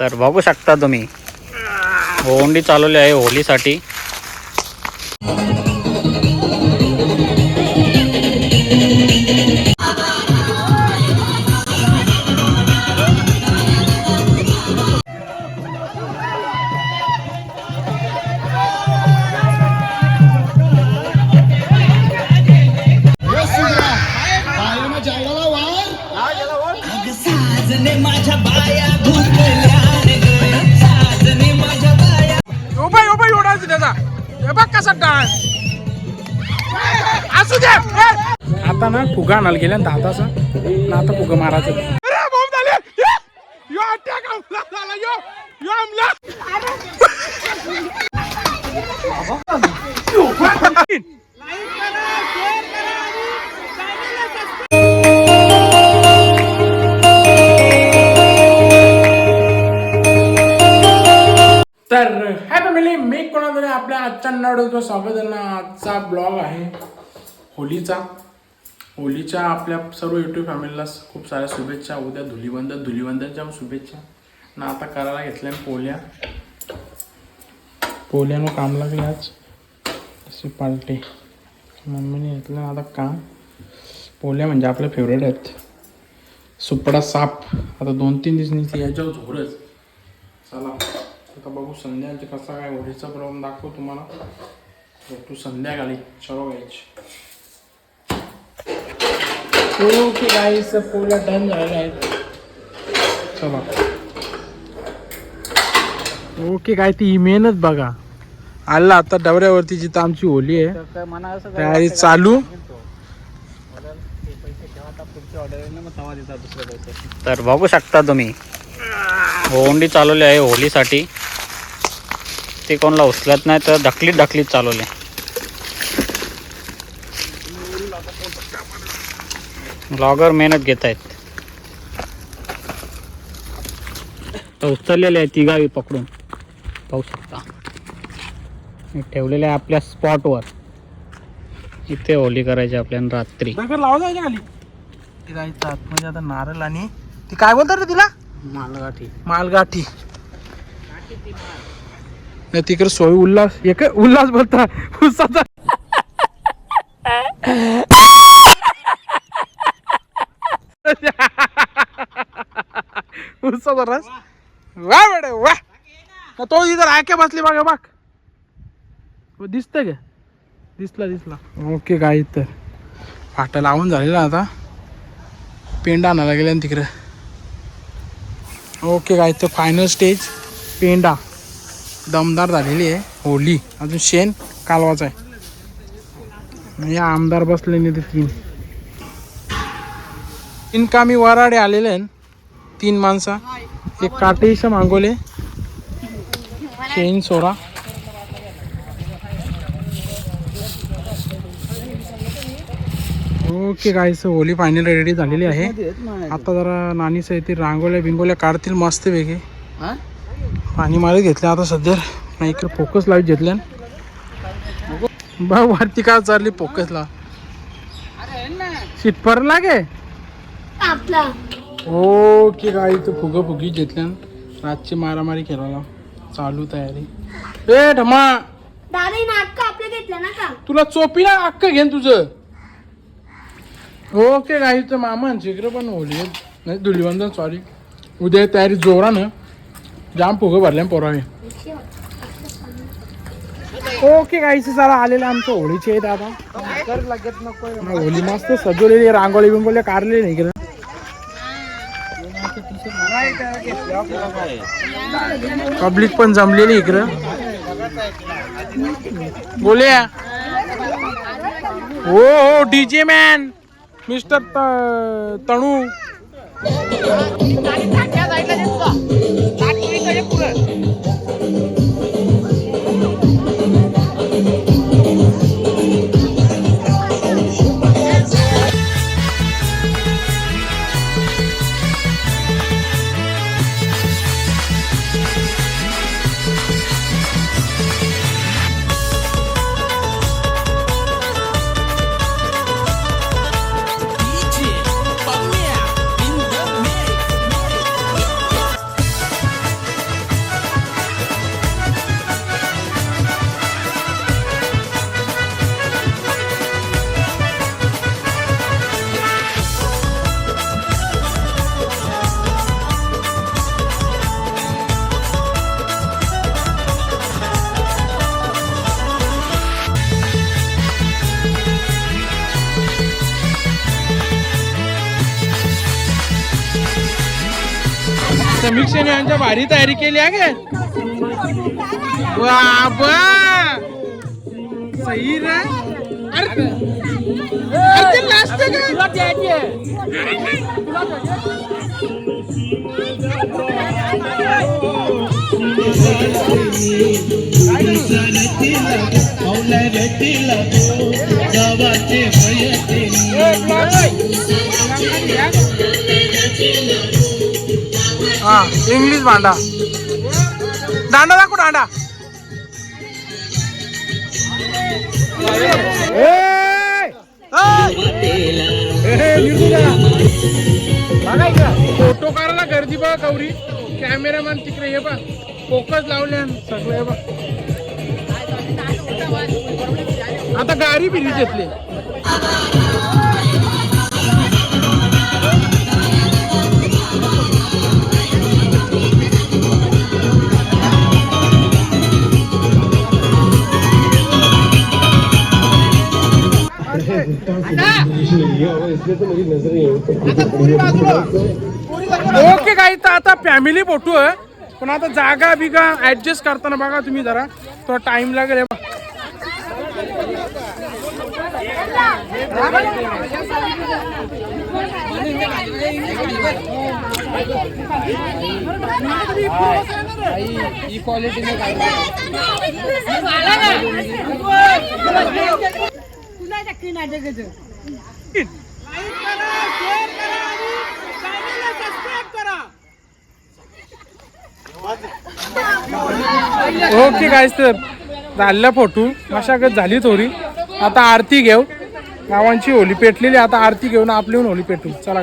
तर बघू शकता तुम्ही. होंडी चालवली आहे होलीसाठी. माझ्या बाया. ना फुगा आणायला गेल्या ना दादाचा ना आता फुगा मारायचं! तर हाय फॅमिली मी कोणातरी आपल्या आजच्या नाडूचं स्वागत आजचा ब्लॉग आहे होलीचा. होलीच्या आपल्या सर्व युट्यूब फॅमिलीला खूप साऱ्या शुभेच्छा. उद्या धुलीवंदन धुलीवंदनच्या शुभेच्छा. ना आता करायला घेतल्या पोल्या. पोल्यानं काम लागले आज. अशी पार्टी. मम्मीने घेतलं आता काम. पोल्या म्हणजे आपले फेवरेट आहेत. सुपडा साप. आता दोन तीन दिवस याच्यावर झोरच चला आता बघू संध्याकाळचे कसा काय होळीचा प्रॉब्लेम दाखवू तुम्हाला. भेटू संध्याकाळी. चलो गाईच ओके गाईस डन झालेला आहे चला ओके काय ती इमेनच बघा. आला आता डबऱ्यावरती जिथं आमची होली आहे. तयारी चालू. तर बघू शकता तुम्ही. होंडी चालवली आहे होलीसाठी. ते कोणाला उचलत नाही तर ढकलीत ढकलीत चालवले. ब्लॉगर मेहनत घेत आहेत. उचललेले आहे तिघावी पकडून. पाहू शकता. ठेवलेले आहे आपल्या स्पॉटवर इथे होली करायची आपल्याला रात्री. दगड लावा जायच्या खाली. ती जायचं आतमध्ये आता नारळ आणि ती काय बोलतात रे तिला? मालगाठी. मालगाठी. नाही तिकडे सोय उल्हास एक उल्हास बोलता उसाचा उसाचा रस वा बडे वा. तो इथं आके बसली मागे बाग हो, दिसत का? दिसला दिसला. ओके काय तर. फाटा लावून झालेला आता. पेंडा आणायला गेला ना तिकडे. ओके काय तर फायनल स्टेज पेंडा. दमदार झालेली आहे. होली. अजून शेण कालवाचा आहे. या आमदार बसले नाही ते तीन. तीन कामी वराडे आलेले आहे तीन माणसं. एक काटेश मागवले. शेण सोरा okay guys Holi final ready झालेली आहे. आता जरा नानी ती रांगोळ्या बिंगोल्या काढतील मस्त वेगळे पाणी मारत घेतलं आता सध्या. नाही इकडे फोकस लावत घेतल्या बा वरती का चालली फोकस ला. शिटपर ओके गाई तू फुग फुगी घेतल्या. रातची मारामारी खेळायला चालू तयारी. ए ढमा! दादा नाटक आपलं घेतलं ना का तुला चोपी ना अक्क घेन तुझं. ओके गाई तर मामा इकडे पण होली नाही धुलीवंदन सॉरी उद्या तयारी जोरानं. जाम फुगं भरल्या पोरावे ओके गाईच चला आलेले आमचं होळीचे आहेत आता. मग होली मस्त सजवलेली रांगोळी बिंगोळी कारले नाही इकडे. पब्लिक पण जमलेली इकडं. बोलूया. हो हो डीजे मॅन मिस्टर तणू. समीक्षेने यांच्या भारी तयारी केली आहे बाबा सही रे! अरे अरे ते लास्ट का? गावाचे भयते हा इंग्लिश भांडा. दांडा दाखव दांडा. फोटो काढायला गर्दी बघा गौरी कॅमेरामॅन तिकडे ये बा फोकस लावले सगळे हे बघ आता गाडी बिरी घेतली ओके काही तर आता फॅमिली फोटो आहे पण आता जागा बिगा ऍडजस्ट करताना बघा तुम्ही जरा थोडा टाइम लागेल हे बघ. ओके काय तर झाला फोटो. मशागत झाली थोडी. आता आरती घेऊ. गावांची होली पेटलेली आता आरती घेऊन आपली होली पेटू. चला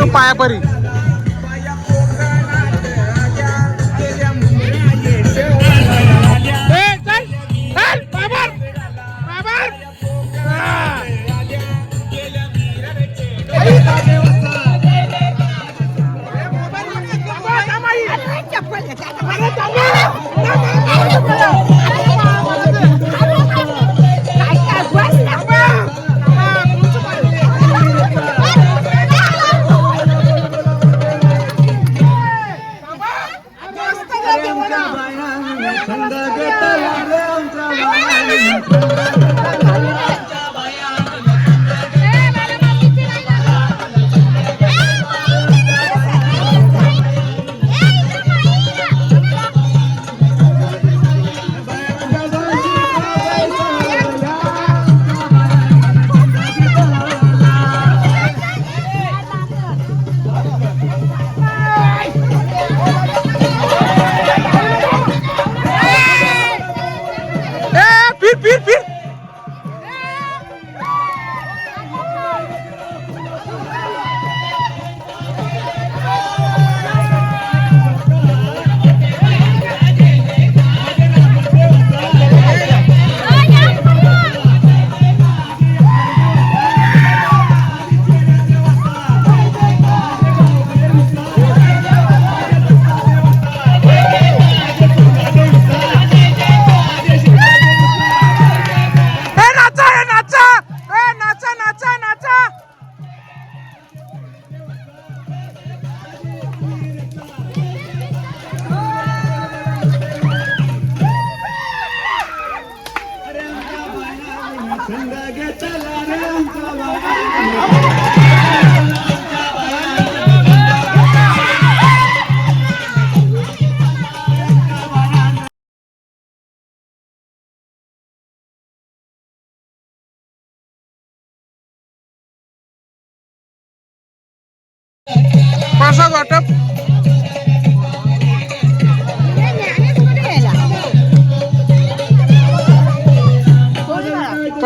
पायापारी चालू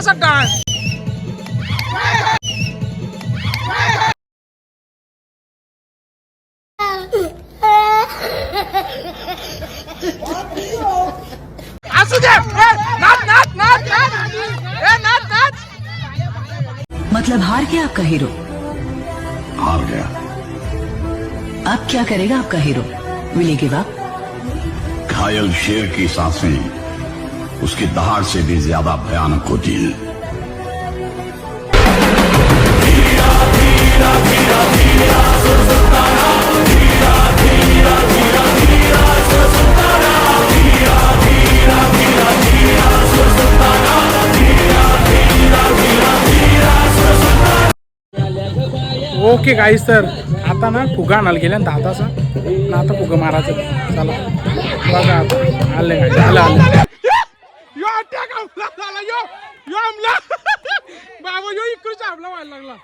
का सट्टा है मतलब हार गया आपका हीरो? हार गया। अब क्या करेगा आपका हीरो? मिलेगी बाप? घायल शेर की साँसें। उसकी दहाड़ से भी ज्यादा भयानक होती है। ओके गाईस तर आता ना फुगा आणायला गेल्या ना दादाचा. ना आता फुगा मारायचं. चला. बघा आता. आले गाईस आलं आलं यो अटॅक हमला झाला यो थांबला. बाबा यो इकडे हमला व्हायला लागला.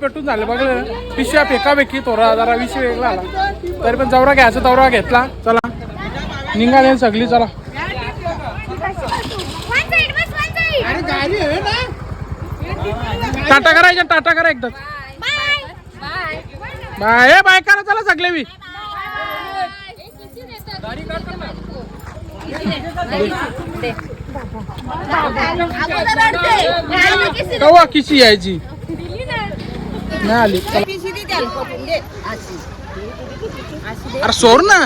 पेटून झालं. बघलं पिशव्या फेकापेकी थोडा जरा विषय वेगळा आला. तरी पण जवरा घ्यायचा दौरा घेतला. चला. निघाले सगळी चला. टाटा करायच्या टाटा करा एकदा. बाय. बाय करा चला सगळे मी कवा किशी यायची? नाही आली. अरे सोड ना.